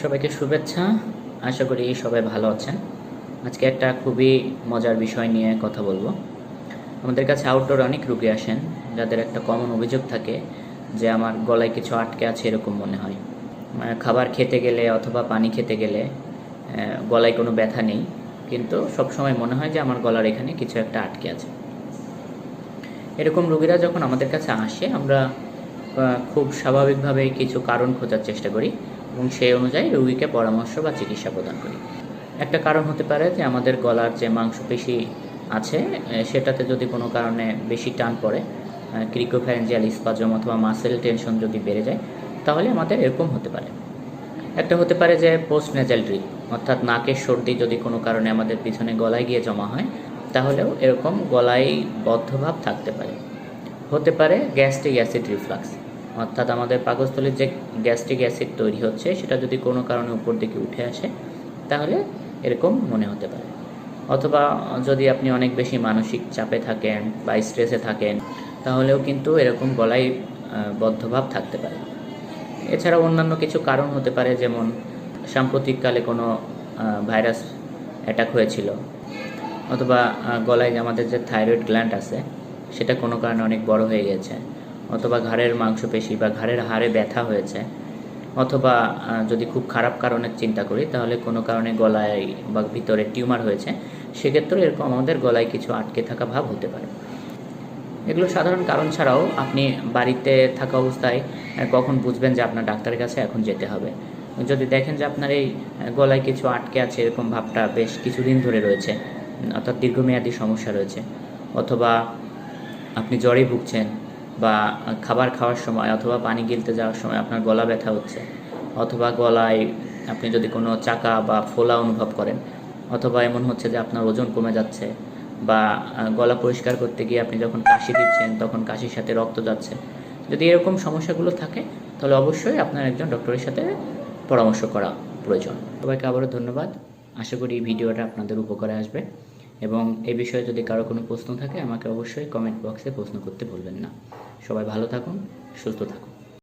সবাইকে শুভেচ্ছা। আশা করি সবাই ভালো আছেন। আজকে একটা খুবই মজার বিষয় নিয়ে কথা বলব। আমাদের কাছে আউটডোর অনেক রুগী আসেন, যাদের একটা কমন অভিযোগ থাকে যে আমার গলায় কিছু আটকে আছে এরকম মনে হয়। খাবার খেতে গেলে অথবা পানি খেতে গেলে গলায় কোনো ব্যথা নেই, কিন্তু সবসময় মনে হয় যে আমার গলার এখানে কিছু একটা আটকে আছে। এরকম রোগীরা যখন আমাদের কাছে আসে, আমরা খুব স্বাভাবিকভাবে কিছু কারণ খোঁজার চেষ্টা করি। এবং সেই অনুযায়ী রোগীকে পরামর্শ বা চিকিৎসা প্রদান করি। একটা কারণ হতে পারে যে আমাদের গলার যে মাংসপেশি আছে সেটাতে যদি কোনো কারণে বেশি টান পড়ে ক্রিকোফ্যারেঞ্জিয়াল স্পাজম অথবা মাসেল টেনশন যদি বেড়ে যায়, তাহলে আমাদের এরকম হতে পারে। একটা হতে পারে যে পোস্ট নেজাল ড্রিপ, অর্থাৎ নাকের সর্দি যদি কোনো কারণে আমাদের পিছনে গলায় গিয়ে জমা হয়, তাহলেও এরকম গলায় বদ্ধভাব থাকতে পারে। হতে পারে গ্যাস্ট্রিক অ্যাসিড রিফ্লাক্স। অর্থাৎ আমাদের পাকস্থলীর যে গ্যাস্ট্রিক অ্যাসিড তৈরি হচ্ছে, সেটা যদি কোনো কারণে উপর দিকে উঠে আসে, তাহলে এরকম মনে হতে পারে। অথবা যদি আপনি অনেক বেশি মানসিক চাপে থাকেন বা স্ট্রেসে থাকেন, তাহলেও কিন্তু এরকম গলায় বদ্ধভাব থাকতে পারে। এছাড়াও অন্যান্য কিছু কারণ হতে পারে, যেমন সাম্প্রতিককালে কোনো ভাইরাস অ্যাটাক হয়েছিল, অথবা গলায় আমাদের যে থাইরয়েড গ্ল্যান্ড আছে, সেটা কোনো কারণে অনেক বড় হয়ে গেছে। অথবা ঘাড়ের মাংসপেশি বা ঘাড়ের হাড়ে ব্যথা হয়েছে, অথবা যদি খুব খারাপ কারণের চিন্তা করি, তাহলে কোনো কারণে গলায় বা ভিতরে টিউমার হয়েছে, সেক্ষেত্রে এরকম আমাদের গলায় কিছু আটকে থাকা ভাব হতে পারে। এগুলো সাধারণ কারণ ছাড়াও আপনি বাড়িতে থাকা অবস্থায় কখন বুঝবেন যে আপনার ডাক্তারের কাছে এখন যেতে হবে। যদি দেখেন যে আপনার এই গলায় কিছু আটকে আছে, এরকম ভাবটা বেশ কিছুদিন ধরে রয়েছে, অর্থাৎ দীর্ঘমেয়াদী সমস্যা রয়েছে, অথবা আপনি জ্বরে ভুগছেন বা খাবার খাওয়ার সময় অথবা পানি গিলতে যাওয়ার সময় আপনার গলা ব্যথা হচ্ছে, অথবা গলায় আপনি যদি কোনো চাকা বা ফোলা অনুভব করেন, অথবা এমন হচ্ছে যে আপনার ওজন কমে যাচ্ছে বা গলা পরিষ্কার করতে গিয়ে আপনি যখন কাশি দিচ্ছেন, তখন কাশির সাথে রক্ত যাচ্ছে। যদি এরকম সমস্যাগুলো থাকে, তাহলে অবশ্যই আপনার একজন ডক্টরের সাথে পরামর্শ করা প্রয়োজন। সবাইকে আবারও ধন্যবাদ। আশা করি এই ভিডিওটা আপনাদের উপকারে আসবে। এবং এই বিষয়ে যদি কারও কোনো প্রশ্ন থাকে, আমাকে অবশ্যই কমেন্ট বক্সে প্রশ্ন করতে ভুলবেন না। সবাই ভালো থাকুন, সুস্থ থাকুন।